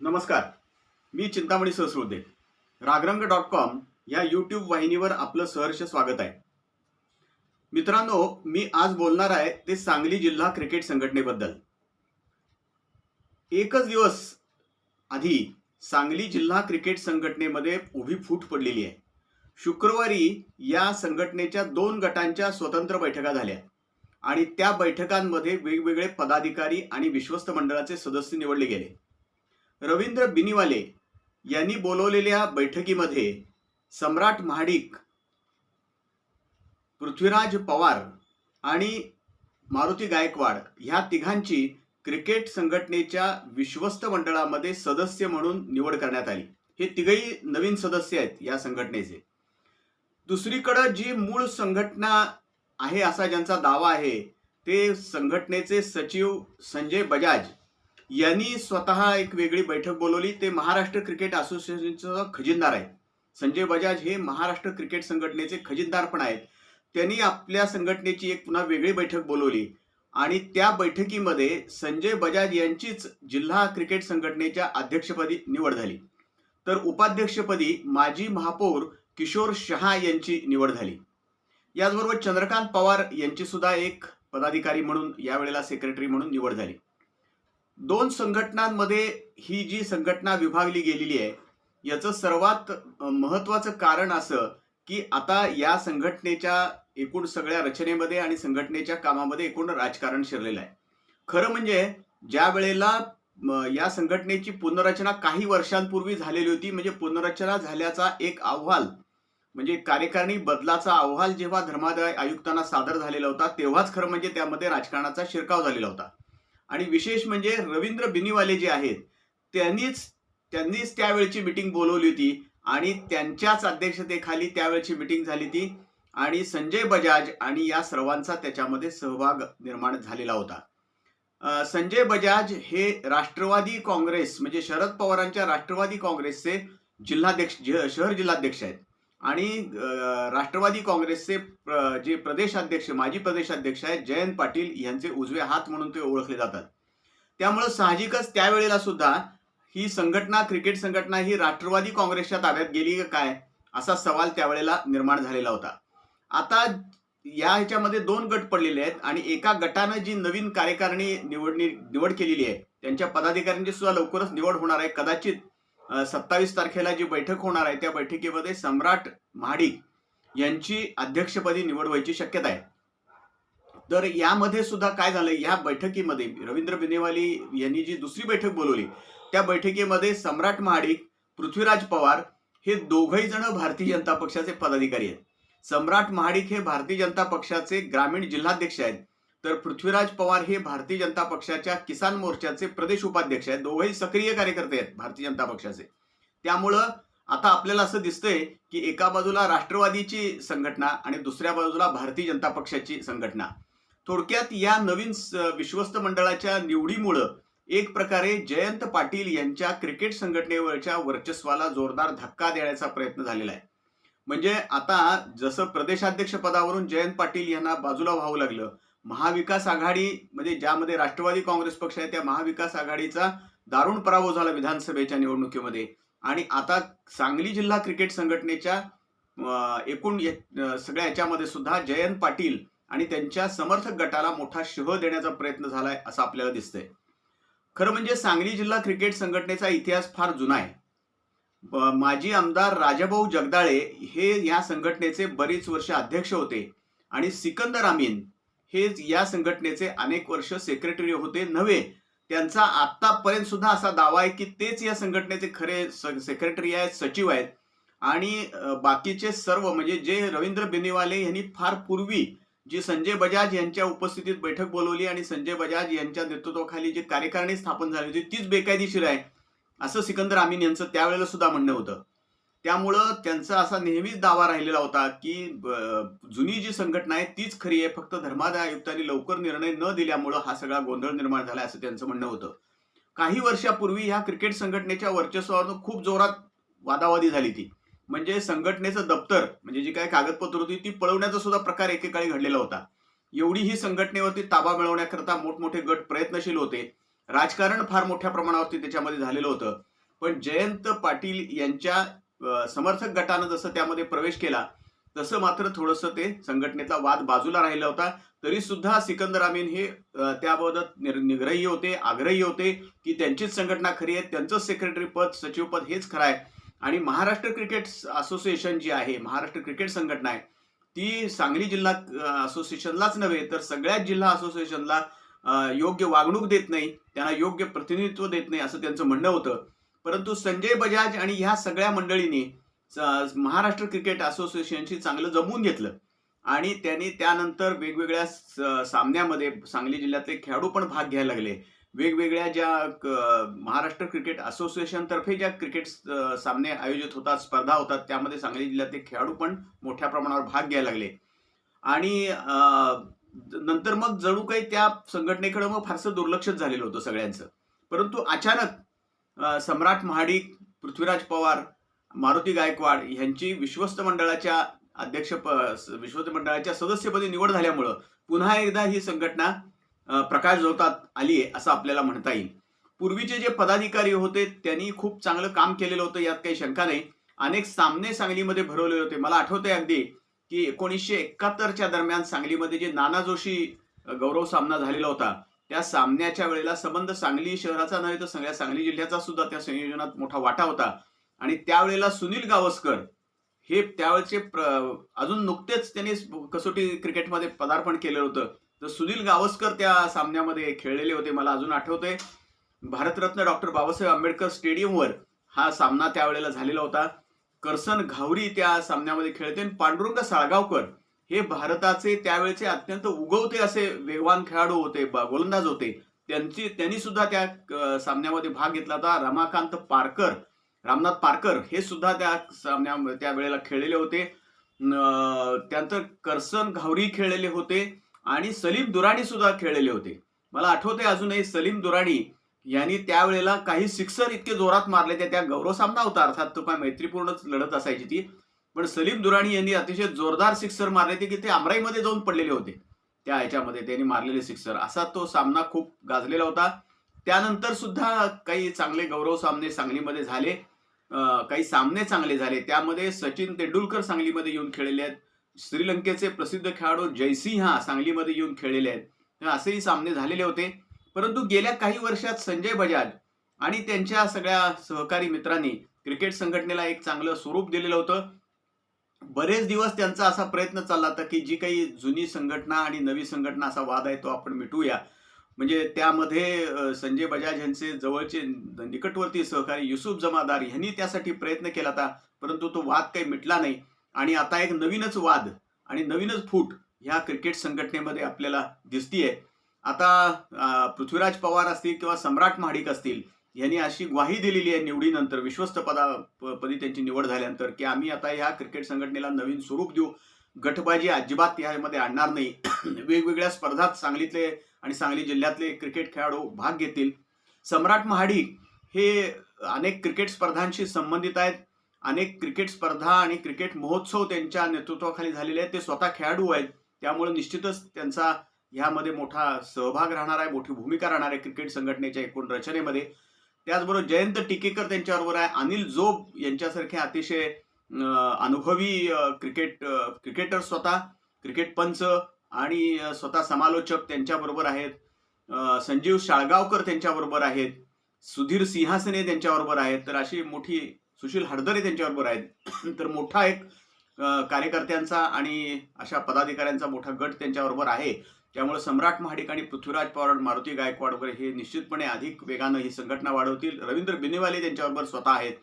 नमस्कार. मी चिंतामणी सहस्रोदे. रागरंग डॉट कॉम या यूट्यूब वाहिनीवर आपलं सहर्ष स्वागत आहे. मित्रांनो मी आज बोलणार आहे ते सांगली जिल्हा क्रिकेट संघटनेबद्दल. एकच दिवस आधी सांगली जिल्हा क्रिकेट संघटनेमध्ये उभी फूट पडलेली आहे. शुक्रवारी या संघटनेच्या दोन गटांच्या स्वतंत्र बैठका झाल्या आणि त्या बैठकांमध्ये वेगवेगळे पदाधिकारी आणि विश्वस्त मंडळाचे सदस्य निवडले गेले. रवींद्र बिनीवाले यांनी बोलवलेल्या बैठकीमध्ये सम्राट महाडिक पृथ्वीराज पवार आणि मारुती गायकवाड ह्या तिघांची क्रिकेट संघटनेच्या विश्वस्त मंडळामध्ये सदस्य म्हणून निवड करण्यात आली. हे तिघही नवीन सदस्य आहेत या संघटनेचे. दुसरीकडं जी मूळ संघटना आहे असा ज्यांचा दावा आहे ते संघटनेचे सचिव संजय बजाज यांनी स्वतः एक वेगळी बैठक बोलवली. ते महाराष्ट्र क्रिकेट असोसिएशनचा खजिनदार आहेत. संजय बजाज हे महाराष्ट्र क्रिकेट संघटनेचे खजिनदार पण आहेत. त्यांनी आपल्या संघटनेची एक पुन्हा वेगळी बैठक बोलवली. आणि त्या बैठकीमध्ये संजय बजाज यांचीच जिल्हा क्रिकेट संघटनेच्या अध्यक्षपदी निवड झाली. तर उपाध्यक्षपदी माजी महापौर किशोर शहा यांची निवड झाली. याचबरोबर चंद्रकांत पवार यांची सुद्धा एक पदाधिकारी म्हणून यावेळेला सेक्रेटरी म्हणून निवड झाली. दोन संघटनांमध्ये ही जी संघटना विभागली गेलेली आहे याचं सर्वात महत्वाचं कारण असं की आता या संघटनेच्या एकूण सगळ्या रचनेमध्ये आणि संघटनेच्या कामामध्ये एकूण राजकारण शिरलेलं आहे. खरं म्हणजे ज्या वेळेला या संघटनेची पुनर्रचना काही वर्षांपूर्वी झालेली होती म्हणजे पुनर्रचना झाल्याचा एक अहवाल म्हणजे कार्यकारिणी बदलाचा अहवाल जेव्हा धर्मादाय आयुक्तांना सादर झालेला होता तेव्हाच खरं म्हणजे त्यामध्ये राजकारणाचा शिरकाव झालेला होता. आणि विशेष म्हणजे रवींद्र बिनीवाले जे आहेत त्यांनीच त्यांनीच त्यावेळची मिटिंग बोलवली होती आणि त्यांच्याच अध्यक्षतेखाली त्यावेळची मिटिंग झाली ती आणि संजय बजाज आणि या सर्वांचा त्याच्यामध्ये सहभाग निर्माण झालेला होता. संजय बजाज हे राष्ट्रवादी काँग्रेस म्हणजे शरद पवारांच्या राष्ट्रवादी काँग्रेसचे जिल्हाध्यक्ष शहर जिल्हाध्यक्ष आहेत. आणि राष्ट्रवादी काँग्रेसचे प्र- जे प्रदेशाध्यक्ष माजी प्रदेशाध्यक्ष आहेत जयंत पाटील यांचे उजवे हात म्हणून ते ओळखले जातात. त्यामुळं साहजिकच त्यावेळेला सुद्धा ही संघटना क्रिकेट संघटना ही राष्ट्रवादी काँग्रेसच्या ताब्यात गेली काय असा सवाल त्यावेळेला निर्माण झालेला होता. आता या ह्याच्यामध्ये दोन गट पडलेले आहेत आणि एका गटानं जी नवीन कार्यकारिणी निवडणी निवड केलेली आहे त्यांच्या पदाधिकाऱ्यांची सुद्धा लवकरच निवड होणार आहे. कदाचित सत्तावीस तारखेला जी बैठक होणार आहे त्या बैठकीमध्ये सम्राट महाडिक यांची अध्यक्षपदी निवड व्हायची शक्यता आहे. तर यामध्ये सुद्धा काय झालं या बैठकीमध्ये रवींद्र बिनेवाली यांनी जी दुसरी बैठक बोलवली त्या बैठकीमध्ये सम्राट महाडिक पृथ्वीराज पवार हे दोघही जण भारतीय जनता पक्षाचे पदाधिकारी आहेत. सम्राट महाडिक हे भारतीय जनता पक्षाचे ग्रामीण जिल्हाध्यक्ष आहेत. तर पृथ्वीराज पवार हे भारतीय जनता पक्षाच्या किसान मोर्चाचे प्रदेश उपाध्यक्ष आहेत. दोघेही सक्रिय कार्यकर्ते आहेत भारतीय जनता पक्षाचे. त्यामुळं आता आपल्याला असं दिसतंय की एका बाजूला राष्ट्रवादीची संघटना आणि दुसऱ्या बाजूला भारतीय जनता पक्षाची संघटना. थोडक्यात या नवीन विश्वस्त मंडळाच्या निवडीमुळं एक प्रकारे जयंत पाटील यांच्या क्रिकेट संघटनेवरच्या वर्चस्वाला जोरदार धक्का देण्याचा प्रयत्न झालेला आहे. म्हणजे आता जसं प्रदेशाध्यक्ष पदावरून जयंत पाटील यांना बाजूला व्हावं लागलं महाविकास आघाडी म्हणजे ज्यामध्ये राष्ट्रवादी काँग्रेस पक्ष आहे त्या महाविकास आघाडीचा दारुण पराभव झाला विधानसभेच्या निवडणुकीमध्ये. आणि आता सांगली जिल्हा क्रिकेट संघटनेच्या एकूण सगळ्या याच्यामध्ये सुद्धा जयंत पाटील आणि त्यांच्या समर्थक गटाला मोठा शह देण्याचा प्रयत्न झालाय असं आपल्याला दिसतंय. खरं म्हणजे सांगली जिल्हा क्रिकेट संघटनेचा इतिहास फार जुना आहे. माजी आमदार राजाभाऊ जगदाळे हे या संघटनेचे बरीच वर्ष अध्यक्ष होते. आणि सिकंदर अमीन हे या संघटनेचे अनेक वर्ष सेक्रेटरी होते. नव्हे त्यांचा आतापर्यंत सुद्धा असा दावा आहे की तेच या संघटनेचे खरे सेक्रेटरी आहेत सचिव आहेत. आणि बाकीचे सर्व म्हणजे जे रवींद्र बेनीवाले यांनी फार पूर्वी जी संजय बजाज यांच्या उपस्थितीत बैठक बोलवली आणि संजय बजाज यांच्या नेतृत्वाखाली जी कार्यकारिणी स्थापन झाली होती तीच बेकायदेशीर आहे. असं सिकंदर आमीन यांचं त्यावेळेला सुद्धा म्हणणं होतं. त्यामुळं त्यांचा असा नेहमीच दावा राहिलेला होता की जुनी जी संघटना आहे तीच खरी आहे. फक्त धर्मादाय आयुक्तांनी लवकर निर्णय न दिल्यामुळं हा सगळा गोंधळ निर्माण झाला असं त्यांचं म्हणणं होतं. काही वर्षापूर्वी ह्या क्रिकेट संघटनेच्या वर्चस्वावर खूप जोरात वादावादी झाली ती. म्हणजे संघटनेचं दप्तर म्हणजे जी काही कागदपत्र होती ती पळवण्याचा सुद्धा प्रकार एकेकाळी घडलेला होता. एवढी ही संघटनेवरती ताबा मिळवण्याकरता मोठमोठे गट प्रयत्नशील होते. राजकारण फार मोठ्या प्रमाणावरती त्याच्यामध्ये झालेलं होतं. पण जयंत पाटील यांच्या समर्थक गटानं जसं त्यामध्ये प्रवेश केला तसं मात्र थोडंसं ते संघटनेचा वाद बाजूला राहिला होता. तरी सुद्धा सिकंदर अमीन हे त्याबाबत निग्रही होते आग्रही होते की त्यांचीच संघटना खरी आहे त्यांचंच सेक्रेटरी पद सचिव पद हेच खरं आहे. आणि महाराष्ट्र क्रिकेट असोसिएशन जी आहे महाराष्ट्र क्रिकेट संघटना आहे ती सांगली जिल्हा असोसिएशनलाच नव्हे तर सगळ्याच जिल्हा असोसिएशनला योग्य वागणूक देत नाही त्यांना योग्य प्रतिनिधित्व देत नाही असं त्यांचं म्हणणं होतं. परंतु संजय बजाज आणि ह्या सगळ्या मंडळींनी महाराष्ट्र क्रिकेट असोसिएशनशी चांगलं जमवून घेतलं. आणि त्यांनी त्यानंतर वेगवेगळ्या स- सामन्यामध्ये सांगली जिल्ह्यातले खेळाडू पण भाग घ्यायला लागले. वेगवेगळ्या ज्या क- महाराष्ट्र क्रिकेट असोसिएशनतर्फे ज्या क्रिकेट सामने आयोजित होतात स्पर्धा होतात त्यामध्ये सांगली जिल्ह्यातले खेळाडू पण मोठ्या प्रमाणावर भाग घ्यायला लागले. आणि नंतर मग जणू काही त्या संघटनेकडे मग फारसं दुर्लक्षच झालेलं होतं सगळ्यांचं. परंतु अचानक सम्राट महाडिक पृथ्वीराज पवार मारुती गायकवाड यांची विश्वस्त मंडळाच्या अध्यक्ष विश्वस्त मंडळाच्या सदस्यपदी निवड झाल्यामुळं पुन्हा एकदा ही संघटना प्रकाश झोतात आली आहे असं आपल्याला म्हणता येईल. पूर्वीचे जे पदाधिकारी होते त्यांनी खूप चांगलं काम केलेलं होतं यात काही शंका नाही. अनेक सामने सांगलीमध्ये भरवलेले होते. मला आठवतंय अगदी की एकोणीसशे एकाहत्तरच्या दरम्यान सांगलीमध्ये जे नाना जोशी गौरव सामना झालेला होता त्या सामन्याच्या वेळेला संबंध सांगली शहराचा नव्हे तर सगळ्या सांगली जिल्ह्याचा सुद्धा त्या संयोजनात मोठा वाटा होता. आणि त्यावेळेला सुनील गावस्कर हे त्यावेळेचे अजून नुकतेच त्यांनी कसोटी क्रिकेटमध्ये पदार्पण केलं होतं. तर सुनील गावस्कर त्या सामन्यामध्ये खेळलेले होते मला अजून आठवतंय. भारतरत्न डॉक्टर बाबासाहेब आंबेडकर स्टेडियमवर हा सामना त्यावेळेला झालेला होता. करसन घावरी त्या सामन्यामध्ये खेळते आणि पांडुरंग साळगावकर हे भारताचे त्यावेळेचे अत्यंत उगवते असे वेगवान खेळाडू होते गोलंदाज होते. त्यांची त्यांनी सुद्धा त्या सामन्यामध्ये भाग घेतला होता. रमाकांत पारकर रामनाथ पारकर हे सुद्धा त्या सामन्या त्या वेळेला खेळलेले होते. त्यानंतर करसन घावरी खेळलेले होते आणि सलीम दुराणी सुद्धा खेळलेले होते. मला आठवते अजूनही सलीम दुराणी यांनी त्यावेळेला काही सिक्सर इतके जोरात मारले ते त्या गौरव सामना होता. अर्थात तो काय मैत्रीपूर्णच लढत असायची ती. पण सलीम दुराणी यांनी अतिशय जोरदार सिक्सर मारले ते की ते अमराईमध्ये जाऊन पडलेले होते. त्या ह्याच्यामध्ये त्यांनी मारलेले सिक्सर. असा तो सामना खूप गाजलेला होता. त्यानंतर सुद्धा काही चांगले गौरव सामने सांगलीमध्ये झाले. काही सामने चांगले झाले. त्यामध्ये सचिन तेंडुलकर सांगलीमध्ये येऊन खेळलेले आहेत. श्रीलंकेचे प्रसिद्ध खेळाडू जयसिंह हा सांगलीमध्ये येऊन खेळलेले आहेत. असेही सामने झालेले होते. परंतु गेल्या काही वर्षात संजय बजाज आणि त्यांच्या सगळ्या सहकारी मित्रांनी क्रिकेट संघटनेला एक चांगलं स्वरूप दिलेलं होतं. बरेच दिवस त्यांचा असा प्रयत्न चालला होता की जी काही जुनी संघटना आणि नवी संघटना असा वाद आहे तो आपण मिटवूया. म्हणजे त्यामध्ये संजय बजाज यांचे जवळचे निकटवर्ती सहकारी युसुफ जमादार यांनी त्यासाठी प्रयत्न केला होता परंतु तो वाद काही मिटला नाही. आणि आता एक नवीनच वाद आणि नवीनच फूट ह्या क्रिकेट संघटनेमध्ये आपल्याला दिसतीये. आता पृथ्वीराज पवार असतील किंवा सम्राट महाडिक असतील यांनी अशी ग्वाही दिलेली आहे निवडीनंतर विश्वस्त पदा पदी त्यांची निवड झाल्यानंतर की आम्ही आता ह्या क्रिकेट संघटनेला नवीन स्वरूप देऊ. गटबाजी अजिबात यामध्ये आणणार नाही. वेगवेगळ्या स्पर्धात सांगलीतले आणि सांगली जिल्ह्यातले क्रिकेट खेळाडू भाग घेतील. सम्राट महाडिक हे अनेक क्रिकेट स्पर्धांशी संबंधित आहेत. अनेक क्रिकेट स्पर्धा आणि क्रिकेट महोत्सव त्यांच्या नेतृत्वाखाली झालेले आहेत. ते स्वतः खेळाडू आहेत. त्यामुळे निश्चितच त्यांचा ह्यामध्ये मोठा सहभाग राहणार आहे मोठी भूमिका राहणार आहे क्रिकेट संघटनेच्या एकूण रचनेमध्ये. त्याचबरोबर जयंत टिकेकर त्यांच्याबरोबर आहे. अनिल जोब यांच्यासारखे अतिशय अनुभवी क्रिकेट क्रिकेटर स्वतः क्रिकेट पंच आणि स्वतः समालोचक त्यांच्याबरोबर आहेत. संजीव शाळगावकर त्यांच्याबरोबर आहेत. सुधीर सिंहासने त्यांच्याबरोबर आहेत. तर अशी मोठी सुशील हडदरे त्यांच्याबरोबर आहेत. तर मोठा एक कार्यकर्त्यांचा आणि अशा पदाधिकाऱ्यांचा मोठा गट त्यांच्याबरोबर आहे. त्यामुळे सम्राट महाडिक आणि पृथ्वीराज पवार मारुती गायकवाड वगैरे हे निश्चितपणे अधिक वेगानं ही संघटना वाढवतील. रवींद्र बिनेवाले त्यांच्याबरोबर स्वतः आहेत.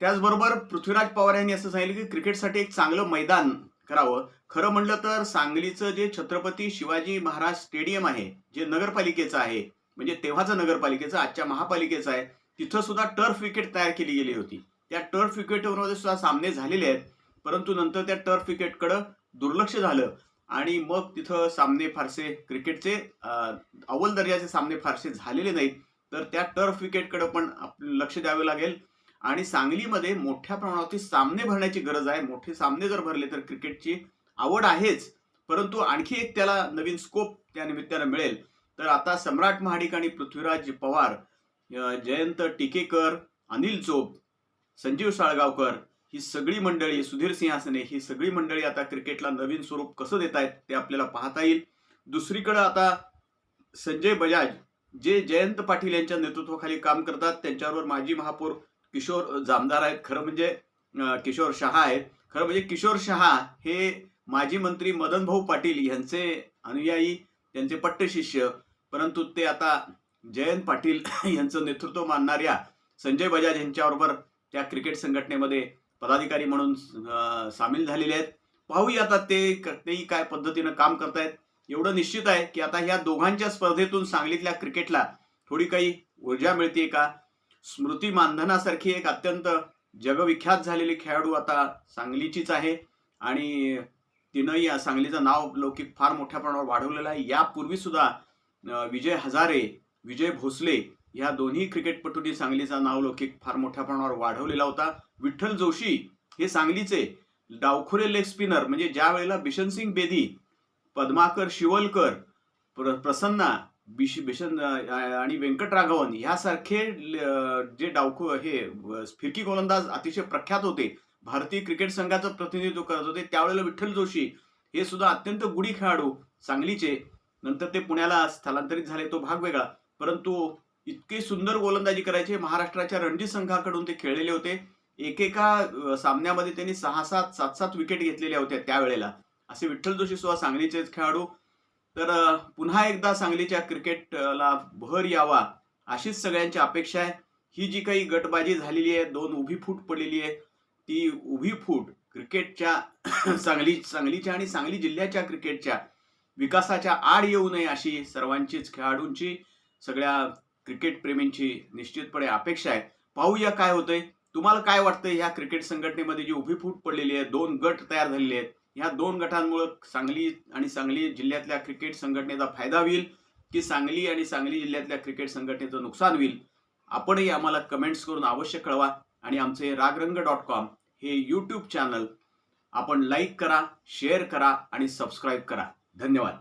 त्याचबरोबर पृथ्वीराज पवार यांनी असं सांगितलं की क्रिकेटसाठी एक चांगलं मैदान करावं. खरं म्हणलं तर सांगलीचं जे छत्रपती शिवाजी महाराज स्टेडियम आहे जे नगरपालिकेचं आहे म्हणजे तेव्हाचं नगरपालिकेचं आजच्या महापालिकेचं आहे तिथं सुद्धा टर्फ विकेट तयार केली गेली होती. त्या टर्फ विकेटमध्ये सुद्धा सामने झालेले आहेत. परंतु नंतर त्या टर्फ विकेटकडं दुर्लक्ष झालं. आणि मग तिथं सामने फारसे क्रिकेटचे अव्वल दर्जाचे सामने फारसे झालेले नाहीत. तर त्या टर्फ विकेटकडे पण आपलं लक्ष द्यावे लागेल. आणि सांगलीमध्ये मोठ्या प्रमाणावरती सामने भरण्याची गरज आहे. मोठे सामने जर भरले तर क्रिकेटची आवड आहेच. परंतु आणखी एक त्याला नवीन स्कोप त्या निमित्तानं मिळेल. तर आता सम्राट महाडिक आणि पृथ्वीराज पवार जयंत टिकेकर अनिल चोप संजीव साळगावकर ही सगळी मंडळी सुधीर सिंहासने ही सगळी मंडळी आता क्रिकेटला नवीन स्वरूप कसं देत आहेत ते आपल्याला पाहता येईल. दुसरीकडे आता संजय बजाज जे जयंत पाटील यांच्या नेतृत्वाखाली काम करतात त्यांच्यावर माजी महापौर किशोर जामदार आहेत. खरं म्हणजे किशोर शहा आहेत. खरं म्हणजे किशोर शहा हे माजी मंत्री मदन भाऊ पाटील यांचे अनुयायी त्यांचे पट्टशिष्य परंतु ते आता जयंत पाटील यांचं नेतृत्व मानणाऱ्या संजय बजाज यांच्याबरोबर त्या क्रिकेट संघटनेमध्ये पदाधिकारी म्हणून सामील झालेले आहेत. पाहूया आता ते तेही काय पद्धतीनं काम करतायत. एवढं निश्चित आहे की आता ह्या दोघांच्या स्पर्धेतून सांगलीतल्या क्रिकेटला थोडी काही ऊर्जा मिळते का? स्मृती मानधनासारखी एक अत्यंत जगविख्यात झालेली खेळाडू आता सांगलीचीच आहे. आणि तिनंही या सांगलीचं नाव लौकिक फार मोठ्या प्रमाणावर वाढवलेलं आहे. यापूर्वी सुद्धा विजय हजारे विजय भोसले ह्या दोन्ही क्रिकेटपटूंनी सांगलीचा नाव लौकिक फार मोठ्या प्रमाणावर वाढवलेला होता. विठ्ठल जोशी हे सांगलीचे डावखुरे लेग स्पिनर म्हणजे ज्या वेळेला बिशनसिंग बेदी पद्माकर शिवलकर प्र प्रसन्ना बिश बिशन आणि व्यंकटराघवन ह्यासारखे ल- जे डावखो हे फिरकी गोलंदाज अतिशय प्रख्यात होते भारतीय क्रिकेट संघाचं प्रतिनिधित्व करत होते त्यावेळेला विठ्ठल जोशी हे सुद्धा अत्यंत गुढी खेळाडू सांगलीचे नंतर ते पुण्याला स्थलांतरित झाले तो भाग वेगळा. परंतु इतके सुंदर गोलंदाजी करायचे महाराष्ट्राच्या रणजी संघाकडून ते खेळलेले होते. एकेका सामन्यामध्ये त्यांनी सहा सात सात सात विकेट घेतलेल्या होत्या त्यावेळेला. असे विठ्ठल जोशी सुद्धा सांगलीचेच खेळाडू. तर पुन्हा एकदा सांगलीच्या क्रिकेटला भर यावा अशीच सगळ्यांची अपेक्षा आहे. ही जी काही गटबाजी झालेली आहे दोन उभी फूट पडलेली आहे ती उभी फूट क्रिकेटच्या सांगली सांगलीच्या आणि सांगली जिल्ह्याच्या क्रिकेटच्या विकासाच्या आड येऊ नये अशी सर्वांचीच खेळाडूंची सगळ्या क्रिकेट प्रेमींची निश्चितपणे अपेक्षा आहे. पाहूया काय होतंय. तुम्हाला काय वाटतंय ह्या क्रिकेट संघटनेमध्ये जी उभी फूट पडलेली आहे दोन गट तयार झालेले आहेत ह्या दोन गटांमुळे सांगली आणि सांगली जिल्ह्यातल्या क्रिकेट संघटनेचा फायदा होईल की सांगली आणि सांगली जिल्ह्यातल्या क्रिकेट संघटनेचं नुकसान होईल? आपणही आम्हाला कमेंट्स करून अवश्य कळवा आणि आमचे रागरंग डॉट कॉम हे यूट्यूब चॅनल आपण लाईक करा शेअर करा आणि सबस्क्राईब करा. धन्यवाद.